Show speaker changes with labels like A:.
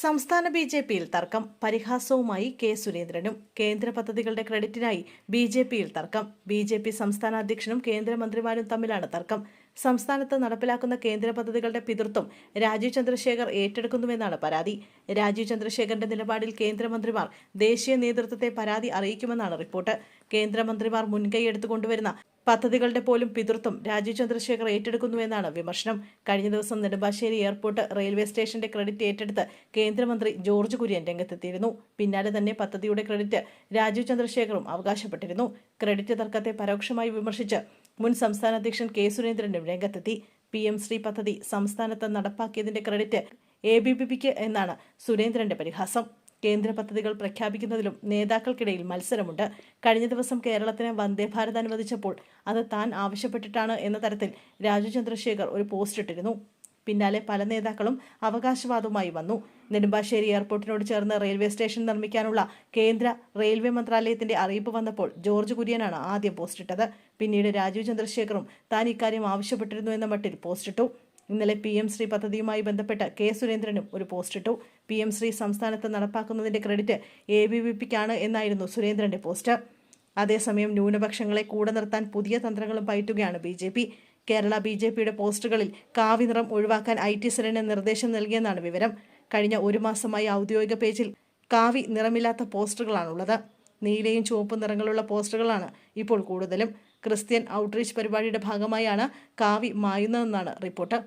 A: സംസ്ഥാന B J പിയിൽ തർക്കം. പരിഹാസവുമായി കെ സുരേന്ദ്രനും. കേന്ദ്ര പദ്ധതികളുടെ ക്രെഡിറ്റിനായി ബി ജെ പിയിൽ തർക്കം. ബി ജെ പി സംസ്ഥാന അധ്യക്ഷനും കേന്ദ്രമന്ത്രിമാരും തമ്മിലാണ് തർക്കം. സംസ്ഥാനത്ത് നടപ്പിലാക്കുന്ന കേന്ദ്ര പദ്ധതികളുടെ പിതൃത്വം രാജീവ് ചന്ദ്രശേഖർ ഏറ്റെടുക്കുന്നുവെന്നാണ് പരാതി. രാജീവ് ചന്ദ്രശേഖറിന്റെ നിലപാടിൽ കേന്ദ്രമന്ത്രിമാർ ദേശീയ നേതൃത്വത്തെ പരാതി അറിയിക്കുമെന്നാണ് റിപ്പോർട്ട്. കേന്ദ്രമന്ത്രിമാർ മുൻകൈ എടുത്തുകൊണ്ടുവരുന്ന പദ്ധതികളുടെ പോലും പിതൃത്വം രാജീവ് ചന്ദ്രശേഖർ ഏറ്റെടുക്കുന്നുവെന്നാണ് വിമർശനം. കഴിഞ്ഞ ദിവസം നെടുമ്പാശ്ശേരി എയർപോർട്ട് റെയിൽവേ സ്റ്റേഷന്റെ ക്രെഡിറ്റ് ഏറ്റെടുത്ത് കേന്ദ്രമന്ത്രി ജോർജ് കുര്യൻ രംഗത്തെത്തിയിരുന്നു. പിന്നാലെ തന്നെ പദ്ധതിയുടെ ക്രെഡിറ്റ് രാജീവ് ചന്ദ്രശേഖറും അവകാശപ്പെട്ടിരുന്നു. ക്രെഡിറ്റ് തർക്കത്തെ പരോക്ഷമായി വിമർശിച്ച് മുൻ സംസ്ഥാന അധ്യക്ഷൻ കെ സുരേന്ദ്രനും രംഗത്തെത്തി. പി എം ശ്രീ പദ്ധതി സംസ്ഥാനത്ത് നടപ്പാക്കിയതിന്റെ ക്രെഡിറ്റ് എ ബി പി പിക്ക് എന്നാണ് സുരേന്ദ്രന്റെ പരിഹാസം. കേന്ദ്ര പദ്ധതികൾ പ്രഖ്യാപിക്കുന്നതിലും നേതാക്കൾക്കിടയിൽ മത്സരമുണ്ട്. കഴിഞ്ഞ ദിവസം കേരളത്തിന് വന്ദേ ഭാരത് അനുവദിച്ചപ്പോൾ അത് താൻ ആവശ്യപ്പെട്ടിട്ടാണ് എന്ന തരത്തിൽ രാജു ചന്ദ്രശേഖർ ഒരു പോസ്റ്റ് ഇട്ടിരുന്നു. പിന്നാലെ പല നേതാക്കളും അവകാശവാദവുമായി വന്നു. നെടുമ്പാശ്ശേരി എയർപോർട്ടിനോട് ചേർന്ന് റെയിൽവേ സ്റ്റേഷൻ നിർമ്മിക്കാനുള്ള കേന്ദ്ര റെയിൽവേ മന്ത്രാലയത്തിന്റെ അറിയിപ്പ് വന്നപ്പോൾ ജോർജ് കുര്യനാണ് ആദ്യം പോസ്റ്റിട്ടത് പിന്നീട് രാജീവ് ചന്ദ്രശേഖറും താൻ ഇക്കാര്യം ആവശ്യപ്പെട്ടിരുന്നു എന്ന മട്ടിൽ പോസ്റ്റിട്ടു ഇന്നലെ പി എം ശ്രീ പദ്ധതിയുമായി ബന്ധപ്പെട്ട് കെ സുരേന്ദ്രനും ഒരു പോസ്റ്റിട്ടു പി എം ശ്രീ സംസ്ഥാനത്ത് നടപ്പാക്കുന്നതിന്റെ ക്രെഡിറ്റ് എ ബി വി പിക്കാണ് എന്നായിരുന്നു സുരേന്ദ്രന്റെ പോസ്റ്റ് അതേസമയം ന്യൂനപക്ഷങ്ങളെ കൂടെ നിർത്താൻ പുതിയ തന്ത്രങ്ങളും പയറ്റുകയാണ് B J P. Kerala B J പിയുടെ പോസ്റ്റുകളിൽ കാവി നിറം ഒഴിവാക്കാൻ ഐ ടി സെല്ലിന് നിർദ്ദേശം നൽകിയെന്നാണ് വിവരം. കഴിഞ്ഞ ഒരു മാസമായി ഔദ്യോഗിക പേജിൽ കാവി നിറമില്ലാത്ത പോസ്റ്ററുകളാണുള്ളത് നീലയും ചുവപ്പും നിറങ്ങളുള്ള പോസ്റ്ററുകളാണ് ഇപ്പോൾ കൂടുതലും. ക്രിസ്ത്യൻ ഔട്ട്റീച്ച് പരിപാടിയുടെ ഭാഗമായാണ് കാവി മായുന്നതെന്നാണ് റിപ്പോർട്ട്.